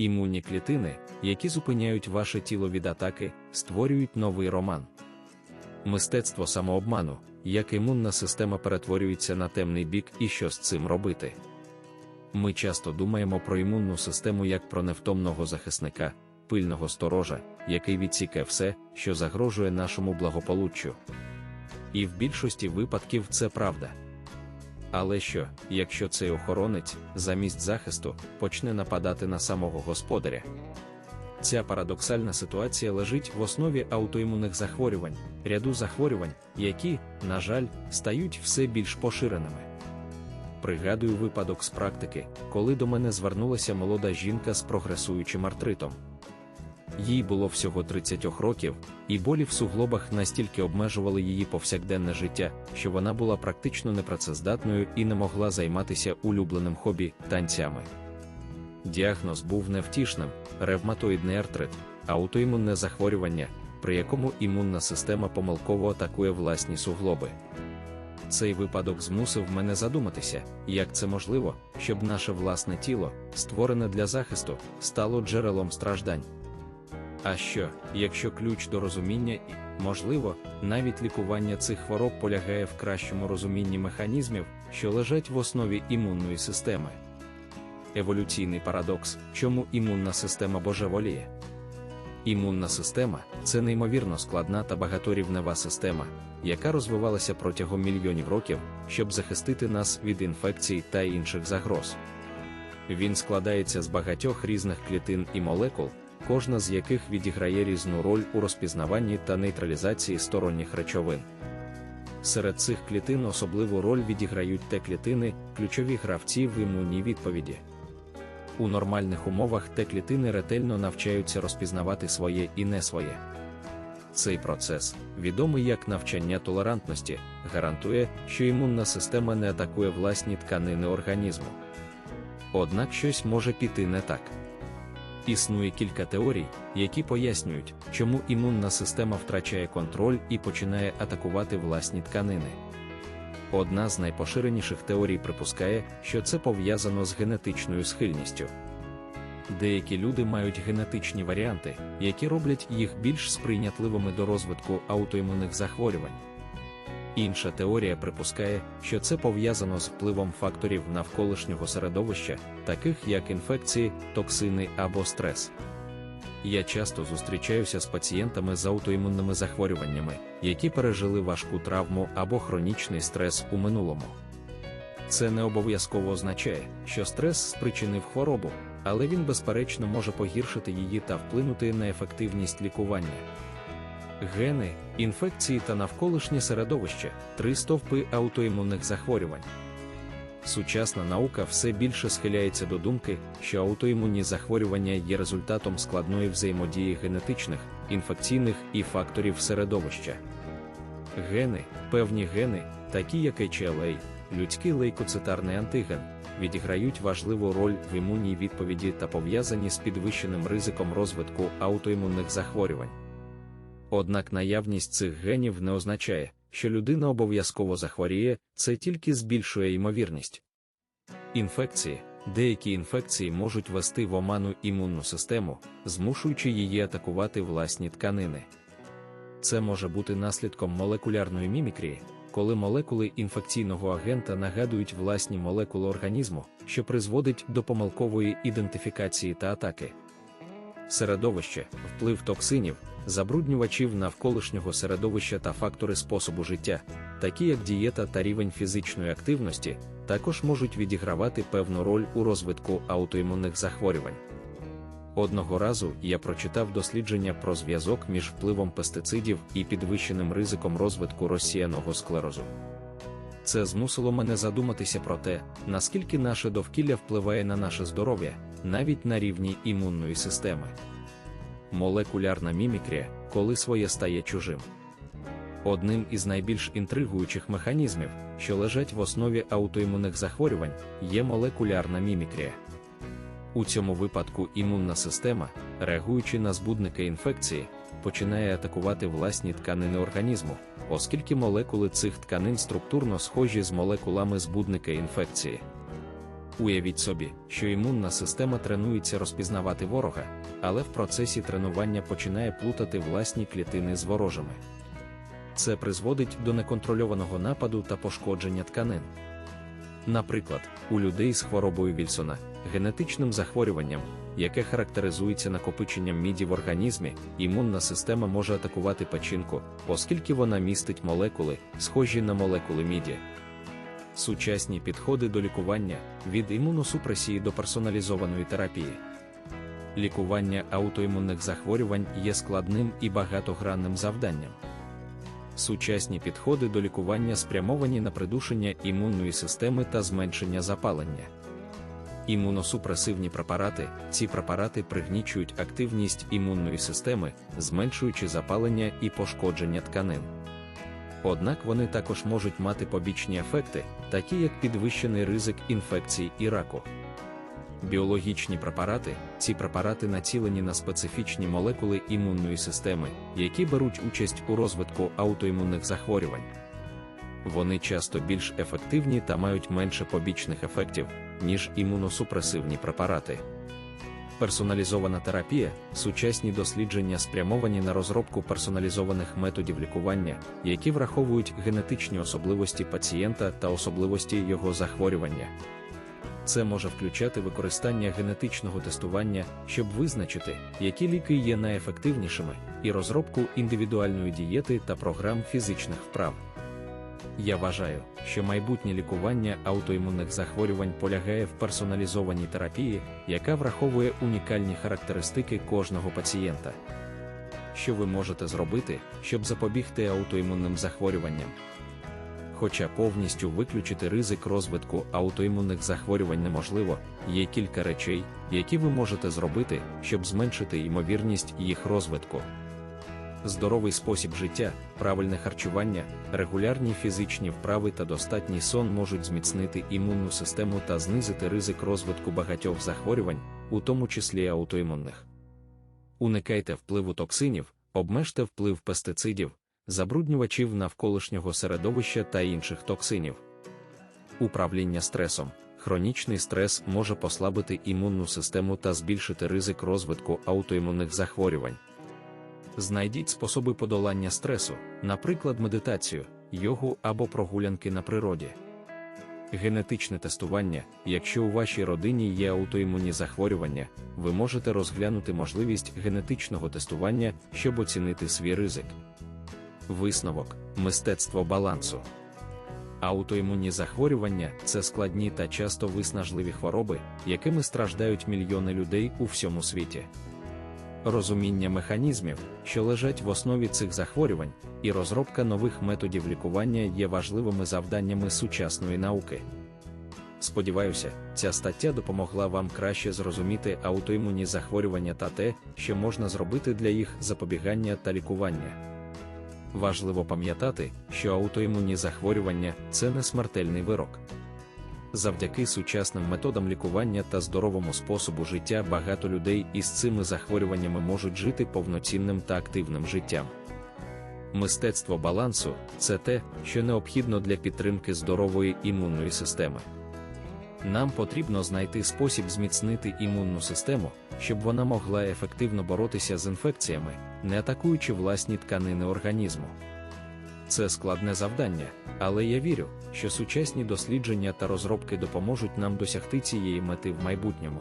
Імунні клітини, які зупиняють ваше тіло від атаки, створюють новий роман. Мистецтво самообману, як імунна система перетворюється на темний бік і що з цим робити. Ми часто думаємо про імунну систему як про невтомного захисника, пильного сторожа, який відсікає все, що загрожує нашому благополуччю. І в більшості випадків це правда. Але що, якщо цей охоронець, замість захисту, почне нападати на самого господаря? Ця парадоксальна ситуація лежить в основі аутоімунних захворювань, ряду захворювань, які, на жаль, стають все більш поширеними. Пригадую випадок з практики, коли до мене звернулася молода жінка з прогресуючим артритом. Їй було всього 30 років, і болі в суглобах настільки обмежували її повсякденне життя, що вона була практично непрацездатною і не могла займатися улюбленим хобі танцями. Діагноз був невтішним: ревматоїдний артрит, аутоімунне захворювання, при якому імунна система помилково атакує власні суглоби. Цей випадок змусив мене задуматися, як це можливо, щоб наше власне тіло, створене для захисту, стало джерелом страждань. А що, якщо ключ до розуміння і, можливо, навіть лікування цих хвороб полягає в кращому розумінні механізмів, що лежать в основі імунної системи? Еволюційний парадокс, чому імунна система божеволіє? Імунна система це неймовірно складна та багаторівнева система, яка розвивалася протягом мільйонів років, щоб захистити нас від інфекцій та інших загроз. Він складається з багатьох різних клітин і молекул, кожна з яких відіграє різну роль у розпізнаванні та нейтралізації сторонніх речовин. Серед цих клітин особливу роль відіграють те клітини, ключові гравці в імунній відповіді. У нормальних умовах те клітини ретельно навчаються розпізнавати своє і не своє. Цей процес, відомий як навчання толерантності, гарантує, що імунна система не атакує власні тканини організму. Однак щось може піти не так. Існує кілька теорій, які пояснюють, чому імунна система втрачає контроль і починає атакувати власні тканини. Одна з найпоширеніших теорій припускає, що це пов'язано з генетичною схильністю. Деякі люди мають генетичні варіанти, які роблять їх більш сприйнятливими до розвитку аутоімунних захворювань. Інша теорія припускає, що це пов'язано з впливом факторів навколишнього середовища, таких як інфекції, токсини або стрес. Я часто зустрічаюся з пацієнтами з аутоімунними захворюваннями, які пережили важку травму або хронічний стрес у минулому. Це не обов'язково означає, що стрес спричинив хворобу, але він безперечно може погіршити її та вплинути на ефективність лікування. Гени, інфекції та навколишнє середовище три стовпи аутоімунних захворювань. Сучасна наука все більше схиляється до думки, що аутоімунні захворювання є результатом складної взаємодії генетичних, інфекційних і факторів середовища. Гени, певні гени, такі як HLA, людський лейкоцитарний антиген, відіграють важливу роль в імунній відповіді та пов'язані з підвищеним ризиком розвитку аутоімунних захворювань. Однак наявність цих генів не означає, що людина обов'язково захворіє, це тільки збільшує ймовірність. Інфекції. Деякі інфекції можуть вести в оману імунну систему, змушуючи її атакувати власні тканини. Це може бути наслідком молекулярної мімікрії, коли молекули інфекційного агента нагадують власні молекули організму, що призводить до помилкової ідентифікації та атаки. Середовище, вплив токсинів, забруднювачів навколишнього середовища та фактори способу життя, такі як дієта та рівень фізичної активності, також можуть відігравати певну роль у розвитку аутоімунних захворювань. Одного разу я прочитав дослідження про зв'язок між впливом пестицидів і підвищеним ризиком розвитку розсіяного склерозу. Це змусило мене задуматися про те, наскільки наше довкілля впливає на наше здоров'я, навіть на рівні імунної системи. Молекулярна мімікрія, коли своє стає чужим. Одним із найбільш інтригуючих механізмів, що лежать в основі аутоімунних захворювань, є молекулярна мімікрія. У цьому випадку імунна система, реагуючи на збудники інфекції, починає атакувати власні тканини організму, оскільки молекули цих тканин структурно схожі з молекулами збудника інфекції. Уявіть собі, що імунна система тренується розпізнавати ворога, але в процесі тренування починає плутати власні клітини з ворожими. Це призводить до неконтрольованого нападу та пошкодження тканин. Наприклад, у людей з хворобою Вільсона, генетичним захворюванням, яке характеризується накопиченням міді в організмі, імунна система може атакувати печінку, оскільки вона містить молекули, схожі на молекули міді. Сучасні підходи до лікування від імуносупресії до персоналізованої терапії. Лікування аутоімунних захворювань є складним і багатогранним завданням. Сучасні підходи до лікування спрямовані на придушення імунної системи та зменшення запалення. Імуносупресивні препарати ці препарати пригнічують активність імунної системи, зменшуючи запалення і пошкодження тканин. Однак вони також можуть мати побічні ефекти, такі як підвищений ризик інфекцій і раку. Біологічні препарати ці препарати націлені на специфічні молекули імунної системи, які беруть участь у розвитку аутоімунних захворювань. Вони часто більш ефективні та мають менше побічних ефектів, ніж імуносупресивні препарати. Персоналізована терапія сучасні дослідження спрямовані на розробку персоналізованих методів лікування, які враховують генетичні особливості пацієнта та особливості його захворювання. Це може включати використання генетичного тестування, щоб визначити, які ліки є найефективнішими, і розробку індивідуальної дієти та програм фізичних вправ. Я вважаю, що майбутнє лікування аутоімунних захворювань полягає в персоналізованій терапії, яка враховує унікальні характеристики кожного пацієнта. Що ви можете зробити, щоб запобігти аутоімунним захворюванням? Хоча повністю виключити ризик розвитку аутоімунних захворювань неможливо, є кілька речей, які ви можете зробити, щоб зменшити ймовірність їх розвитку. Здоровий спосіб життя, правильне харчування, регулярні фізичні вправи та достатній сон можуть зміцнити імунну систему та знизити ризик розвитку багатьох захворювань, у тому числі аутоімунних. Уникайте впливу токсинів, обмежте вплив пестицидів, забруднювачів навколишнього середовища та інших токсинів. Управління стресом. Хронічний стрес може послабити імунну систему та збільшити ризик розвитку аутоімунних захворювань. Знайдіть способи подолання стресу, наприклад, медитацію, йогу або прогулянки на природі. Генетичне тестування. Якщо у вашій родині є аутоімунні захворювання, ви можете розглянути можливість генетичного тестування, щоб оцінити свій ризик. Висновок мистецтво балансу. Аутоімунні захворювання це складні та часто виснажливі хвороби, якими страждають мільйони людей у всьому світі. Розуміння механізмів, що лежать в основі цих захворювань, і розробка нових методів лікування є важливими завданнями сучасної науки. Сподіваюся, ця стаття допомогла вам краще зрозуміти аутоімунні захворювання та те, що можна зробити для їх запобігання та лікування. Важливо пам'ятати, що аутоімунні захворювання це не смертельний вирок. Завдяки сучасним методам лікування та здоровому способу життя багато людей із цими захворюваннями можуть жити повноцінним та активним життям. Мистецтво балансу це те, що необхідно для підтримки здорової імунної системи. Нам потрібно знайти спосіб зміцнити імунну систему, щоб вона могла ефективно боротися з інфекціями, не атакуючи власні тканини організму. Це складне завдання, але я вірю, що сучасні дослідження та розробки допоможуть нам досягти цієї мети в майбутньому.